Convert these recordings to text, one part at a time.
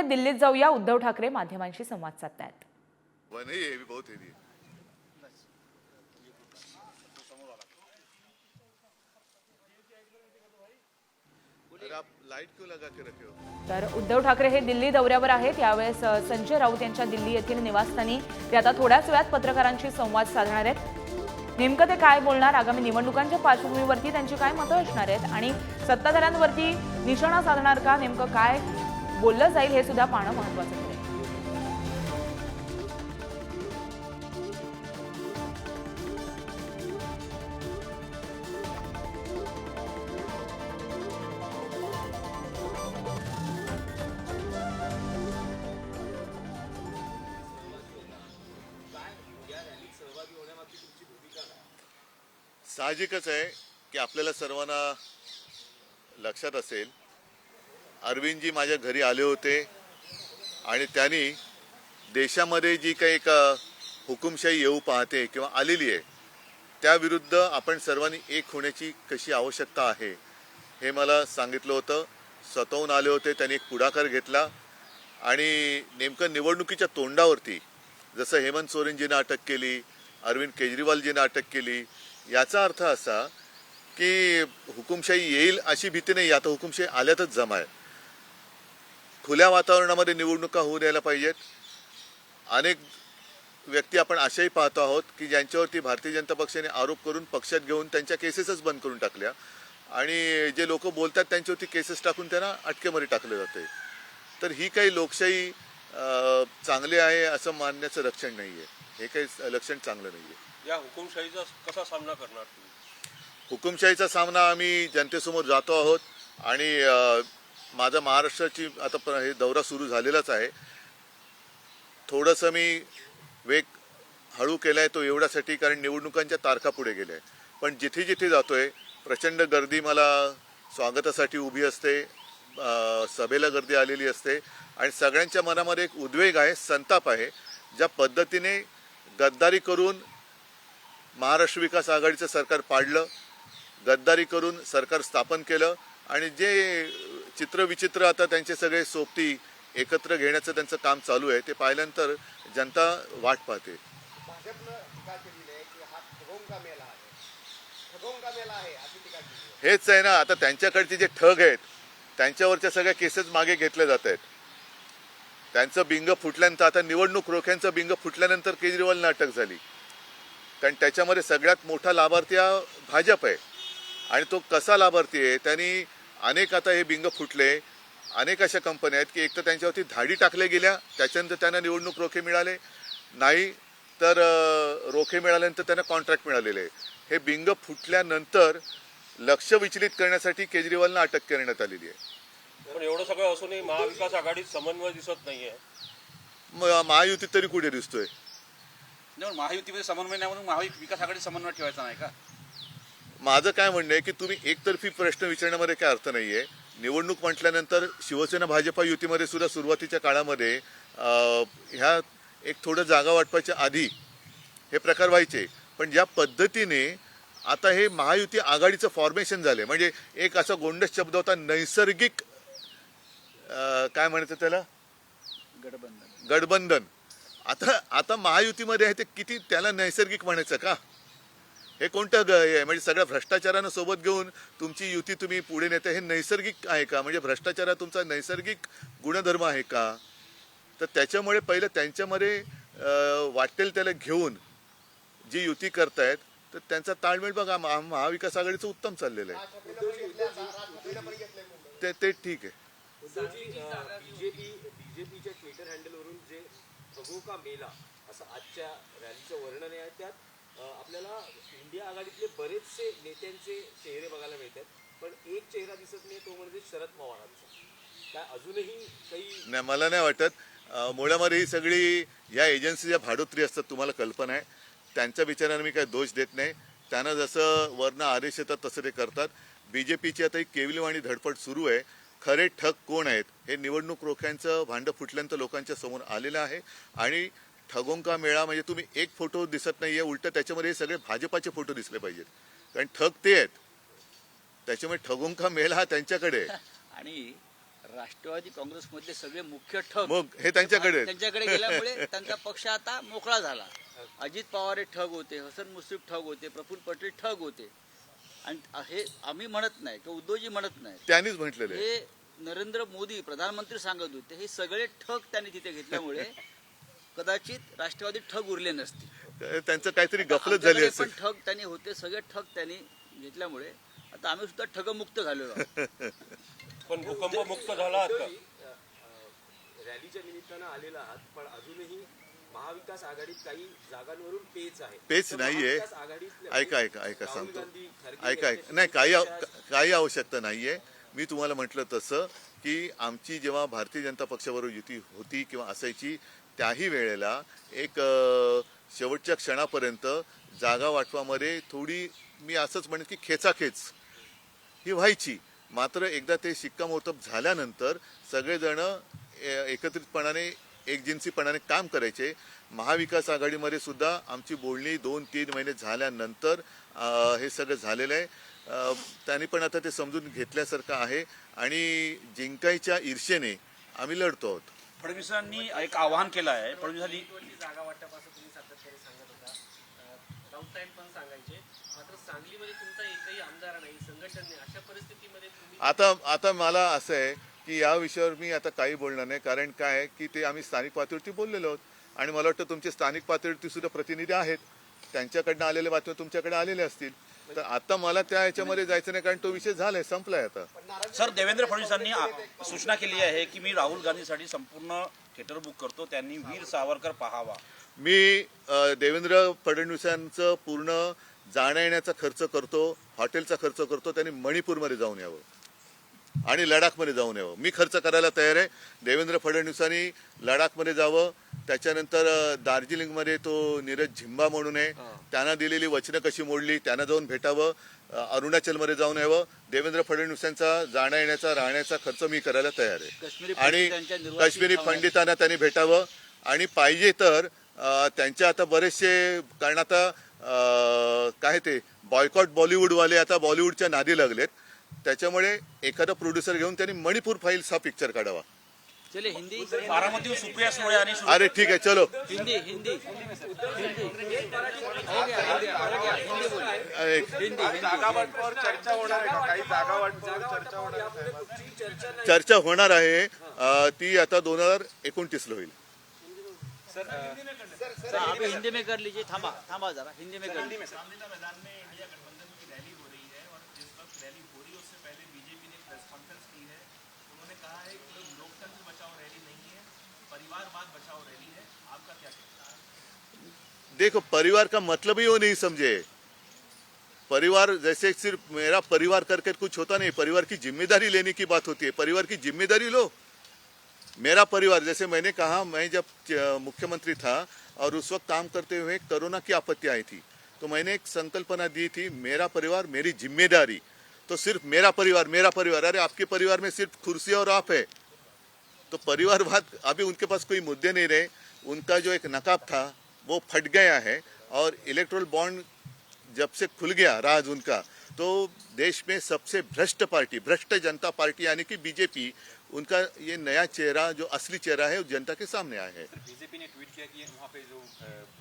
थेट दिल्लीत जाऊया उद्धव ठाकरे माध्यमांशी संवाद साधतायत. है ये भी बहुत हेवी अरे आप लाइट क्यों लगा के रखे तर उद्धव ठाकरे हे दिल्ली दौऱ्यावर आहेत. यावेळेस संजय राऊत यांच्या दिल्ली येथील निवासस्थानी ते आता थोड्याच वेळात पत्रकारांशी संवाद साधणार आहेत. नेमकं ते काय बोलणार? आगामी निवडणुकांच्या पार्श्वभूमीवरती त्यांची काय मतं असणार आहेत? आणि सत्ताधाऱ्यांवरती निशाणा साधणार का? नेमकं काय बोललं जाईल हे सुद्धा पाहणं महत्वाचं ठरेल. साहजिकच आहे की आपल्याला सर्वांना लक्षात असेल अरविंदजी माझ्या घरी आले होते. आणि त्यांनी देशामध्ये जी काही एक हुकुमशाही येऊ पाहते किंवा आलेली आहे त्याविरुद्ध आपण सर्वांनी एक होण्याची कशी आवश्यकता आहे हे मला सांगितलं होतं. स्वतःहून आले होते त्यांनी एक पुढाकार घेतला. आणि नेमकं निवडणुकीच्या तोंडावरती जसं हेमंत सोरेनजीनं अटक केली अरविंद केजरीवालजीनं अटक केली याचा अर्थ असा की हुकुमशाही येईल अशी भीती नाही. आता हुकुमशाही आल्यातच जमा आहे. खुल्या वातावरणामध्ये निवडणुका होऊ द्यायला पाहिजेत. अनेक व्यक्ती आपण अशाही पाहतो आहोत की ज्यांच्यावरती भारतीय जनता पक्षाने आरोप करून पक्षात घेऊन त्यांच्या केसेसच बंद करून टाकल्या. आणि जे लोक बोलतात त्यांच्यावरती केसेस टाकून त्यांना अटकेमध्ये टाकलं जाते तर ही काही लोकशाही चांगली आहे असं मानण्याचं लक्षण नाही आहे हे काही लक्षण चांगलं नाही आहे या हुकुमशाहीचा कसा सामना करणार तुम्ही? हुकुमशाहीचा सामना आम्ही जनतेसमोर जातो आहोत आणि माझा महाराष्ट्राची आता हे दौरा सुरू झालेलाच आहे. थोडंसं मी वेग हळू केला आहे तो एवढ्यासाठी कारण निवडणुकांच्या तारखा पुढे गेल्या पण जिथे जिथे जातो आहे प्रचंड गर्दी मला स्वागतासाठी उभी असते सभेला गर्दी आलेली असते आणि सगळ्यांच्या मनामध्ये एक उद्वेग आहे संताप आहे ज्या पद्धतीने गद्दारी करून महाराष्ट्र विकास आघाडीचं सरकार पाडलं गद्दारी करून सरकार स्थापन केलं आणि जे चित्रविचित्र आता त्यांचे सगळे सोबती एकत्र घेण्याचं त्यांचं काम चालू आहे. ते पाहिल्यानंतर जनता वाट पाहते. हेच आहे ना आता त्यांच्याकडचे जे ठग आहेत त्यांच्यावरच्या सगळ्या केसेस मागे घेतल्या जात आहेत. त्यांचं बिंग फुटल्यानंतर आता निवडणूक रोख्यांचं बिंग फुटल्यानंतर केजरीवालनं अटक झाली. कारण त्याच्यामध्ये सगळ्यात मोठा लाभार्थी हा भाजप आहे. आणि तो कसा लाभार्थी आहे त्यांनी अनेक आता हे बिंग फुटले. अनेक अशा कंपन्या आहेत की एक तर त्यांच्यावरती धाडी टाकल्या गेल्या त्याच्यानंतर त्यांना निवडणूक रोखे मिळाले. नाही तर रोखे मिळाल्यानंतर त्यांना कॉन्ट्रॅक्ट मिळालेले. आहे. हे बिंग फुटल्यानंतर लक्ष विचलित करण्यासाठी केजरीवालना अटक करण्यात आलेली आहे. पण एवढं सगळं असूनही महाविकास आघाडीत समन्वय दिसत नाहीये. महायुतीत तरी कुठे दिसतोय? महायुतीमध्ये समन्वय नाही म्हणून महाविकास आघाडी समन्वय ठेवायचा नाही का? माझं काय म्हणणं आहे की तुम्ही एकतर्फी प्रश्न विचारण्यामध्ये काय अर्थ नाहीये. निवडणूक म्हटल्यानंतर शिवसेना भाजपा युतीमध्ये सुद्धा सुरुवातीच्या काळामध्ये ह्या एक थोडं जागा वाटपाच्या आधी हे प्रकार व्हायचे. पण ज्या पद्धतीने आता हे महायुती आघाडीचं फॉर्मेशन झाले म्हणजे एक असा गोंडस शब्द होता नैसर्गिक काय म्हणायचं त्याला? गठबंधन. आता आता महायुतीमध्ये आहे ते किती त्याला नैसर्गिक म्हणायचं का? हे कोणतं ग आहे? म्हणजे सगळ्या भ्रष्टाचारानं सोबत घेऊन तुमची युती तुम्ही पुढे नेते हे नैसर्गिक आहे का? म्हणजे भ्रष्टाचार तुमचा नैसर्गिक गुणधर्म आहे का? तर त्याच्यामुळे पहिलं त्यांच्यामध्ये वाटेल त्याला घेऊन जी युती करतायत तर त्यांचा ताळमेळ बघा महा- महाविकास आघाडीचं उत्तम चाललेलं आहे. ते ते ठीक आहे. बीजेपीच्या ट्विटर हँडलवरून जे बघू का मेला असं आजच्या रॅलीचं वर्णन आहे त्यात आपल्याला इंडिया आघाडीतले बरेचसे नेत्यांचे चेहरे बघायला मिळतात पण एक चेहरा दिसत नाही तो म्हणजे शरद पवारांचा. काय अजूनही काही नाही मला नाही वाटत. मुळामध्ये ही सगळी या एजन्सी ज्या भाडोत्री असतात तुम्हाला कल्पना आहे. त्यांच्या विचाराने मी काही दोष देत नाही. त्यांना जसं वर्ण आदेश येतात तसं ते करतात. बी जे पीची आता एक केविलवाणी धडपड सुरू आहे. खरे ठग कोण आहेत? हे निवडणूक रोख्यांचं भांडं फुटल्यानंतर लोकांच्या समोर आलेलं आहे. आणि ठगोंका मेळा म्हणजे तुम्ही एक फोटो दिसत नाहीये उलट त्याच्यामध्ये सगळे भाजपाचे फोटो दिसले पाहिजेत. कारण ठग ते आहेत. त्याच्यामुळे ठगोंका मेळा हा त्यांच्याकडे आणि राष्ट्रवादी काँग्रेसमधले सगळे मुख्य ठग मग हे त्यांच्याकडे आहेत. त्यांच्याकडे गेल्यामुळे त्यांचा पक्ष आता मोकळा झाला. अजित पवार हे ठग होते हसन मुश्रीफ ठग होते प्रफुल्ल पटेल ठग होते. आणि हे आम्ही म्हणत नाही किंवा उद्धवजी म्हणत नाही. त्यांनीच म्हटलेलं हे नरेंद्र मोदी प्रधानमंत्री सांगत होते हे सगळे ठग त्यांनी तिथे घेतल्यामुळे कदाचित राष्ट्रवादी ठग उरले नसतील त्यांचं काहीतरी गफलत झाली पण ठग त्यांनी होते सगळे ठग त्यांनी घेतल्यामुळे आता आम्ही सुद्धा ठगमुक्त झालेलो आहोत. पण भूकंप मुक्त झाला रॅलीच्या निमित्तानं आलेला आहात पण अजूनही महाविकास आघाडीत काही जागांवरून पेच आहे. पेच नाहीये. ऐका ऐका ऐका सांगतो. ऐका ऐका. नाही काही काही आवश्यकता नाहीये. मी तुम्हाला म्हटलं तसं की आमची जेव्हा भारतीय जनता पक्षाबरोबर युती होती किंवा असायची त्याही वेळेला एक शेवटच्या क्षणापर्यंत जागा वाटवामध्ये थोडी मी असंच म्हणेन की खेचाखेच ही व्हायची. मात्र एकदा ते शिक्कामोर्तब झाल्यानंतर सगळेजण ए- एकत्रितपणाने एकजिन्सीपणाने काम करायचे. महाविकास आघाडीमध्ये सुद्धा आमची बोलणी दोन तीन महिने झाल्यानंतर हे सगळं झालेलं आहे. त्यांनी पण आता ते समजून घेतल्यासारखं आहे. आणि जिंकायच्या ईर्षेने आम्ही लढतो आहोत. फडणवीसांनी एक आवाहन केलं आहे. फडणवीसांनी जागा वाटपाचं तुम्ही सातत्याने सांगत होता. राऊत साहेब पण सांगायचे. मात्र सांगलीमध्ये तुमचा एकही आमदार नाही संघटन नाही अशा परिस्थितीमध्ये तुम्ही आता आता मला असं आहे की या विषयावर मी आता काही बोलणार नाही. कारण काय की ते आम्ही स्थानिक पातळीवरती बोललेलो आहोत. आणि मला वाटतं तुमचे स्थानिक पातळीवरती सुद्धा प्रतिनिधी आहेत. त्यांच्याकडनं आलेल्या बातम्या तुमच्याकडे आलेल्या असतील. तर आता मला त्या ह्याच्यामध्ये जायचं नाही कारण तो विषय झालाय संपलाय आता. सर देवेंद्र फडणवीसांनी सूचना केली आहे की मी राहुल गांधीसाठी संपूर्ण थिएटर बुक करतो त्यांनी वीर सावरकर पाहावा. मी देवेंद्र फडणवीसांचं पूर्ण जाण्या येण्याचा खर्च करतो हॉटेलचा खर्च करतो त्यांनी मणिपूरमध्ये जाऊन यावं. आणि लडाखमध्ये जाऊन यावं. मी खर्च करायला तयार आहे. देवेंद्र फडणवीसांनी लडाखमध्ये जावं. त्याच्यानंतर दार्जिलिंगमध्ये तो नीरज झिंबा म्हणून आहे. त्यांना दिलेली वचनं कशी मोडली त्यांना जाऊन भेटावं अरुणाचलमध्ये जाऊन यावं. देवेंद्र फडणवीसांचा जाण्या येण्याचा राहण्याचा खर्च मी करायला तयार आहे. आणि काश्मीरी पंडितांना त्यांनी भेटावं. आणि पाहिजे तर त्यांच्या आता बरेचसे कारण आता काय ते बॉयकॉट बॉलिवूडवाले आता बॉलिवूडच्या नादी लागलेत. त्याच्यामुळे एखादा प्रोड्युसर घेऊन त्यांनी मणिपूर फाईल्स हा पिक्चर काढावा. चले हिंदी बारामतीवर सुप्रिया सुळे आणि अरे ठीक आहे चलो। हिंदी हिंदी। चर्चा होणार आहे ती आता दोन हजार एकोणतीसला होईल. सर अभी हिंदी में कर लीजिए थामा थामा जरा हिंदी में कर लीजिए। देखो, परिवार का मतलब ही वो नहीं समझे। परिवार, जैसे सिर्फ़ मेरा परिवार करके कुछ होता नहीं, परिवार की ज़िम्मेदारी लेने की बात होती है। परिवार की ज़िम्मेदारी लो। मेरा परिवार, जैसे मैंने कहा, मैं जब मुख्यमंत्री था और उस वक्त काम करते हुए कोरोना की आपत्ति आई थी तो मैंने एक संकल्पना दी थी, मेरा परिवार मेरी ज़िम्मेदारी। तो सिर्फ़ मेरा परिवार मेरा परिवार, अरे आपके परिवार में सिर्फ़ कुर्सी और आप है। तो परिवारवाद अभी उनके पास कोई मुद्दे नहीं रहे। उनका जो एक नकाब था वो फट गया है और इलेक्ट्रोल बॉन्ड जब से खुल गया राज उनका तो देश में सबसे भ्रष्ट पार्टी भ्रष्ट जनता पार्टी यानी कि बीजेपी उनका ये नया चेहरा जो असली चेहरा है वो जनता के सामने आया है। बीजेपी ने ट्वीट किया कि वहाँ पे जो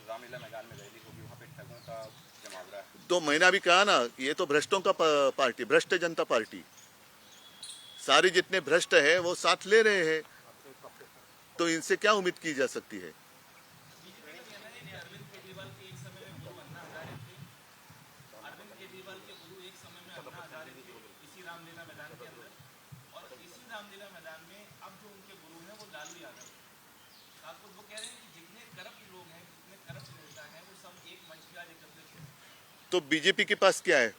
रामलीला मैदान में रैली होगी वहाँ पे ठगों का जमावड़ा है। तो मैंने अभी कहा ना ये तो भ्रष्टों का पार्टी भ्रष्ट जनता पार्टी। सारे जितने भ्रष्ट है वो साथ ले रहे हैं। तो इनसे क्या उम्मीद की जा सकती है? तो बीजेपी के पास क्या है?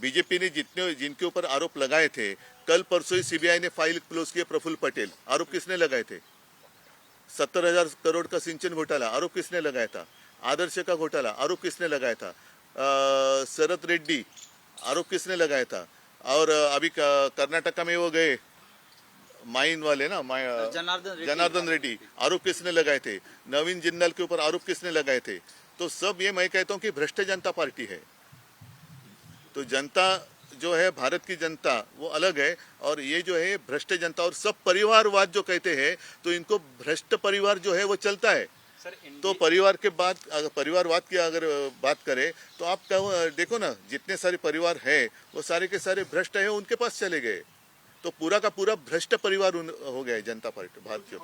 बीजेपी ने जितने, जिनके ऊपर आरोप लगाए थे, कल परसों ही सीबीआई ने फ़ाइल क्लोज किया प्रफुल्ल पटेल। आरोप किसने लगाए थे? सत्तर हजार करोड़ का सिंचन घोटाला आरोप किसने लगाया था आदर्श का घोटाला आरोप किसने लगाया था शरद रेड्डी आरोप किसने लगाया था और अभी क- कर्नाटका में वो गए माइन वाले ना जनार्दन रेड्डी। जनार्दन रेड्डी आरोप किसने लगाए थे? नवीन जिंदाल के ऊपर आरोप किसने लगाए थे? तो सब ये मैं कहता हूँ कि भ्रष्ट जनता पार्टी है। तो जनता जो है भारत की जनता वो अलग है और ये जो है भ्रष्ट जनता और सब परिवारवाद जो कहते हैं तो इनको भ्रष्ट परिवार जो है वो चलता है। सर तो परिवार के बाद अगर परिवारवाद की अगर बात करें तो आप कहो देखो ना जितने सारे परिवार हैं वो सारे के सारे भ्रष्ट हैं उनके पास चले गए। तो पूरा का पूरा भ्रष्ट परिवार उन- हो गया है जनता पार्टी भारतीय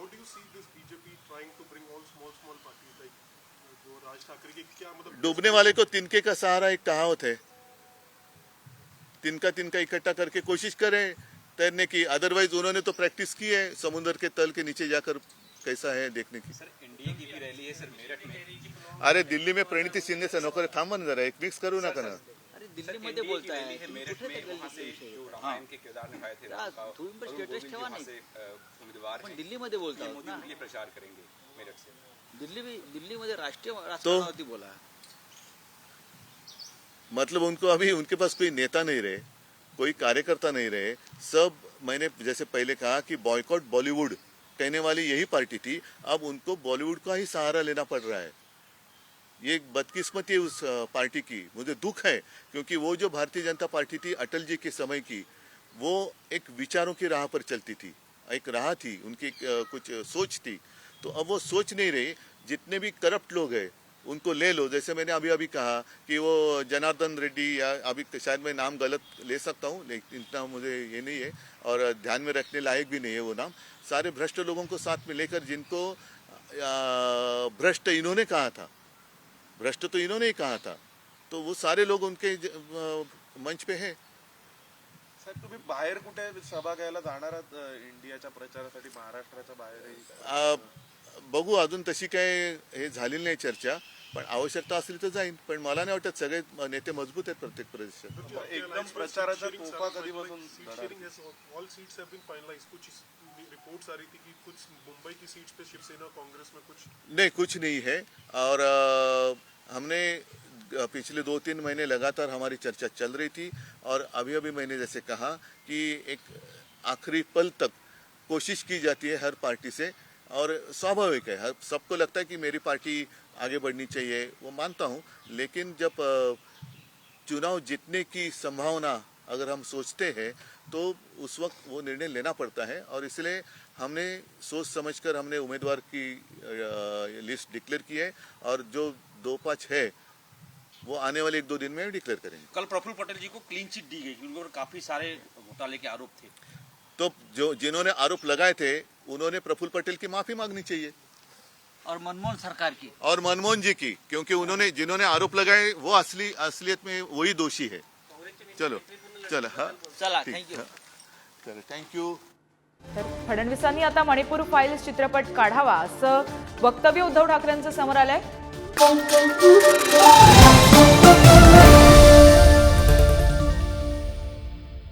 मतलब डूबने वाले को तिनके का सहारा एक कहावत है। तिनका तिनका इकट्ठा करके कोशिश करें तैरने की। अदरवाइज उन्होंने तो प्रैक्टिस की है समुद्र के तल के नीचे जाकर कैसा है देखने की। सर एनडीए की भी रैली है सर मेरठ में। अरे दिल्ली में प्रणिती शिंदे से नौकर थांबा ना जरा एक मिक्स करू नका ना अरे दिल्लीमध्ये बोलताय रैली है तुम्ही मेरठ कुठे में ते वहाँ से गल्ली जो रामायण के किरदार निभाए थे या, राम का, तुम्ही पण अरुण status गोविंद ठेवा वहाँ नाही. से अ, उम्मीदवार पण हैं। दिल्लीमध्ये बोलता पीएम आहोत मोदी ना। उनके लिए प्रचार करेंगे मेरठ से। दिल्ली दिल्लीमध्ये राष्ट्रीय राजकारणावरती बोला मतलब उनको अभी उनके पास कोई नेता नहीं रहे, कोई कार्यकर्ता नहीं रहे। सब, मैंने जैसे पहले कहा कि बॉयकॉट बॉलीवुड कहने वाली यही पार्टी थी। अब उनको बॉलीवुड का ही सहारा लेना पड़ रहा है। ये बदकिस्मती है उस पार्टी की। मुझे दुख है, क्योंकि वो जो भारतीय जनता पार्टी थी अटल जी के समय की, वो एक विचारों की राह पर चलती थी। एक राह थी, उनकी कुछ सोच थी। तो अब वो सोच नहीं रही, जितने भी करप्ट लोग हैं उनको ले लो। जैसे मैंने अभी अभी कहा कि वो जनार्दन रेड्डी या अभी शायद मैं नाम गलत ले सकता हूँ लेकिन इतना मुझे ये नहीं है और ध्यान में रखने लायक भी नहीं है वो नाम। सारे भ्रष्ट लोगों को साथ में लेकर जिनको भ्रष्ट इन्होंने कहा था भ्रष्ट तो इन्होंने ही कहा था तो वो सारे लोग उनके मंच पे है। साहेब तुम्ही बाहेर कुठे सभा घ्यायला जाणार आहात इंडियाच्या प्रचारासाठी महाराष्ट्राच्या बाहेरही? बघू अजून तशी काय हे झालेली नाही चर्चा पण आवश्यकता असली तर जाईन. पण मला नाही वाटत सगळे नेते मजबूत आहेत प्रत्येक प्रदेशात. एकदम प्रचाराच्या तोफा कधीपासून all seats have been finalised कुछ रिपोर्ट्स आ रही थी कि कुछ मुंबई की सीट्स पे शिवसेना कांग्रेस में कुछ नहीं कुछ नहीं है। और हमने पिछले दो तीन महीने लगातार हमारी चर्चा चल रही थी। और अभी अभी मैंने जैसे कहा कि एक आखिरी पल तक कोशिश की जाती है हर पार्टी से और स्वाभाविक है। हर सबको लगता है कि मेरी पार्टी आगे बढ़नी चाहिए वो मानता हूँ। लेकिन जब चुनाव जीतने की संभावना अगर हम सोचते हैं तो उस वक्त वो निर्णय लेना पड़ता है। और इसलिए हमने सोच समझकर हमने उम्मीदवार की लिस्ट डिक्लेयर की है। और जो दो पाँच है वो आने वाले एक दो दिन में डिक्लेयर करेंगे। कल प्रफुल्ल पटेल जी को क्लीन चिट दी गई क्योंकि काफ़ी सारे घोटाले के आरोप थे। तो जो जिन्होंने आरोप लगाए थे उन्होंने प्रफुल्ल पटेल की माफी मांगनी चाहिए। और मनमोहन सरकार की। और मनमोहन जी की क्योंकि उन्होंने जिन्होंने आरोप लगाए वो असली असलियत में वही दोषी है। चलो चलो हाँ चला थँक्यू. चलो थँक्यू तर फडणवीसांनी आता मणिपूर फाईल्स चित्रपट काढावा असं वक्तव्य उद्धव ठाकरेंचं समोर आलंय.